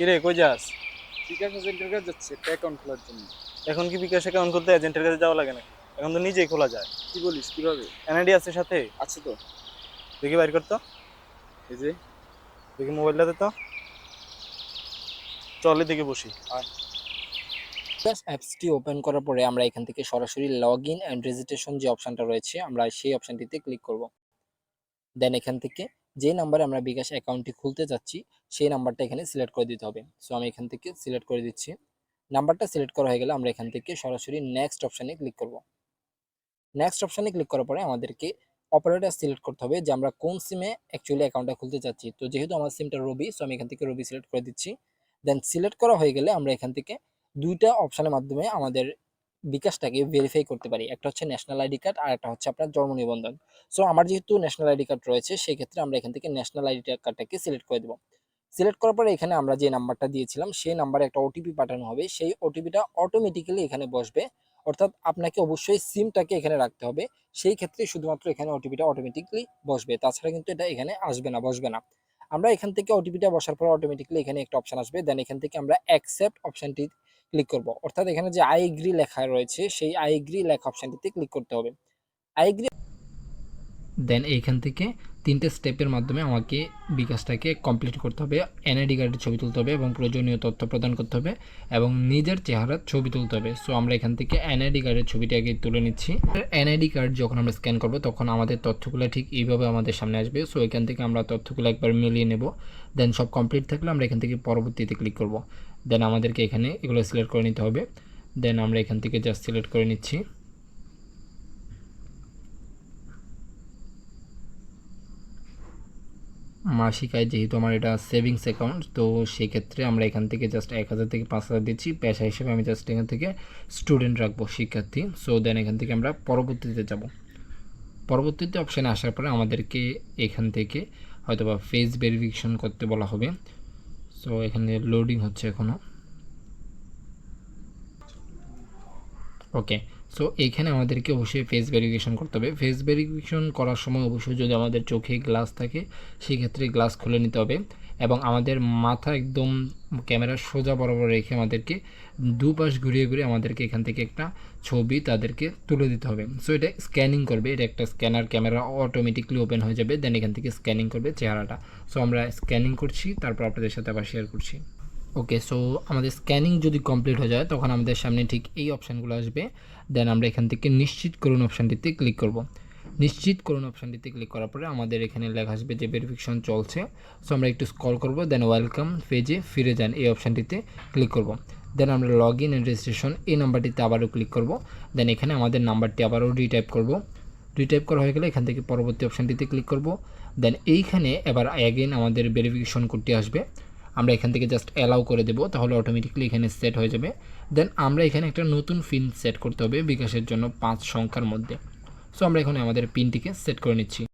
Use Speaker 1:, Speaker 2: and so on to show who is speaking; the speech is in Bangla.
Speaker 1: কিরে কই যাস?
Speaker 2: বিকাশ এজেন্টের কাছে যাচ্ছে একটা অ্যাকাউন্ট খোলার জন্য।
Speaker 1: এখন কি বিকাশ অ্যাকাউন্ট করতে এজেন্টের কাছে যাওয়া লাগে না এখন তো নিজেই খোলা যায়।
Speaker 2: কি বলিস কীভাবে?
Speaker 1: এনআইডি আছে সাথে?
Speaker 2: আছে তো।
Speaker 1: দেখি বাইর করতো
Speaker 2: এই যে।
Speaker 1: দেখি মোবাইলটাতে তো। চলে দিকে বসি।
Speaker 3: বিকাশ অ্যাপসটি ওপেন করার পরে আমরা এখান থেকে সরাসরি লগ ইন অ্যান্ড রেজিস্ট্রেশন যে অপশনটা রয়েছে আমরা সেই অপশনটিতে ক্লিক করব। দেন এখান থেকে যে নাম্বারে আমরা বিকাশ অ্যাকাউন্টটি খুলতে যাচ্ছি, সেই নাম্বারটা এখানে সিলেক্ট করে দিতে হবে। সো আমি এখান থেকে সিলেক্ট করে দিচ্ছি। নাম্বারটা সিলেক্ট করা হয়ে গেলে আমরা এখান থেকে সরাসরি নেক্সট অপশানে ক্লিক করব। নেক্সট অপশানে ক্লিক করার পরে আমাদেরকে অপারেটর সিলেক্ট করতে হবে যে আমরা কোন সিমে অ্যাকচুয়ালি অ্যাকাউন্টটা খুলতে চাচ্ছি তো যেহেতু আমার সিমটা রবি সো আমি এখান থেকে রবি সিলেক্ট করে দিচ্ছি। দেন সিলেক্ট করা হয়ে গেলে আমরা এখান থেকে দুইটা অপশানের মাধ্যমে আমাদের বিকাশটাকে ভেরিফাই করতে পারি। একটা হচ্ছে ন্যাশনাল আইডি কার্ড আর একটা হচ্ছে আপনার জন্ম নিবন্ধন। সো আমার যেহেতু ন্যাশনাল আইডি কার্ড রয়েছে সেই ক্ষেত্রে আমরা এখান থেকে ন্যাশনাল আইডি কার্ডটাকে সিলেক্ট করে দেবো। সিলেক্ট করার পরে এখানে আমরা যে নাম্বারটা দিয়েছিলাম, সেই নাম্বারে একটা ওটিপি পাঠানো হবে। সেই ওটিপিটা অটোমেটিক্যালি এখানে বসবে। অর্থাৎ আপনাকে অবশ্যই সিমটাকে এখানে রাখতে হবে। সেই ক্ষেত্রে শুধুমাত্র এখানে ওটিপিটা অটোমেটিকলি বসবে। তাছাড়া কিন্তু এটা এখানে আসবে না, বসবে না। আমরা এখান থেকে ওটিপিটা বসার পর অটোমেটিকলি এখানে একটা অপশন আসবে। দেন এখান থেকে আমরা অ্যাকসেপ্ট অপশনটি ক্লিক করব। অর্থাৎ এখানে যে আই এগ্রি লেখা রয়েছে, সেই আই এগ্রি লেখা অপশানটিতে ক্লিক করতে হবে। আই এগ্রি দেন এইখান থেকে তিনটে স্টেপের মাধ্যমে আমাকে বিকাশটাকে কমপ্লিট করতে হবে, এনআইডি কার্ডের ছবি তুলতে হবে এবং প্রয়োজনীয় তথ্য প্রদান করতে হবে এবং নিজের চেহারার ছবি তুলতে হবে। সো আমরা এখান থেকে এনআইডি কার্ডের ছবিটি আগে তুলে নিচ্ছি। এনআইডি কার্ড যখন আমরা স্ক্যান করব, তখন আমাদের তথ্যগুলো ঠিক এইভাবে আমাদের সামনে আসবে। সো এখান থেকে আমরা তথ্যগুলো একবার মিলিয়ে নেব। দেন সব কমপ্লিট থাকলে আমরা এখান থেকে পরবর্তীতে ক্লিক করব। দেন আমাদেরকে এখানে এগুলো সিলেক্ট করে নিতে হবে। দেন আমরা এখান থেকে জাস্ট সিলেক্ট করে নিচ্ছি। মাসিক আয় যেহেতু আমার এটা সেভিংস অ্যাকাউন্ট তো সেই ক্ষেত্রে আমরা এখান থেকে জাস্ট এক হাজার থেকে পাঁচ হাজার দিচ্ছি। পেশা হিসেবে আমি জাস্ট এখান থেকে স্টুডেন্ট রাখব, শিক্ষার্থী। সো দেন এখান থেকে আমরা পরবর্তীতে যাব। পরবর্তীতে অপশানে আসার পরে আমাদেরকে এখান থেকে হয়তোবা ফেস ভেরিফিকেশন করতে বলা হবে। সো এখানে লোডিং হচ্ছে এখনও ওকে সো এইখানে আমাদেরকে অবশ্যই ফেস ভেরিফিকেশন করতে হবে। ফেস ভেরিফিকেশন করার সময় অবশ্যই যদি আমাদের চোখে গ্লাস থাকে সেই ক্ষেত্রে গ্লাস খুলে নিতে হবে এবং আমাদের মাথা একদম ক্যামেরার সোজা বরাবর রেখে আমাদেরকে দুপাশ ঘুরিয়ে ঘুরিয়ে আমাদেরকে এখান থেকে একটা ছবি তাদেরকে তুলে দিতে হবে। সো এটা স্ক্যানিং করবে। এটা একটা স্ক্যানার ক্যামেরা অটোমেটিকলি ওপেন হয়ে যাবে। দেন এখান থেকে স্ক্যানিং করবে চেহারাটা। সো আমরা স্ক্যানিং করছি, তারপর আপনাদের সাথে আবার শেয়ার করছি। ওকে সো আমাদের স্ক্যানিং যদি কমপ্লিট হয়ে যায়, তখন আমাদের সামনে ঠিক এই অপশানগুলো আসবে। দেন আমরা এখান থেকে নিশ্চিত করুন অপশানটিতে ক্লিক করব। নিশ্চিত করুন অপশানটিতে ক্লিক করার পরে আমাদের এখানে লেখা আসবে যে ভেরিফিকেশন চলছে। সো আমরা একটু স্কল করব দেন ওয়েলকাম পেজে ফিরে যান এই অপশানটিতে ক্লিক করব। দেন আমরা লগ ইন অ্যান্ড রেজিস্ট্রেশন এই নাম্বারটিতে আবারও ক্লিক করব। দেন এখানে আমাদের নাম্বারটি আবারও রিটাইপ করব। রিটাইপ করা হয়ে গেলে এখান থেকে পরবর্তী অপশানটিতে ক্লিক করব। দেন এইখানে এবার অ্যাগেন আমাদের ভেরিফিকেশন কোডটি আসবে। আমরা এখান থেকে জাস্ট অ্যালাউ করে দেবো, তাহলে অটোমেটিকলি এখানে সেট হয়ে যাবে। দেন আমরা এখানে একটা নতুন পিন সেট করতে হবে বিকাশের জন্য পাঁচ সংখ্যার মধ্যে। সো আমরা এখানে আমাদের পিনটিকে সেট করে নিচ্ছি।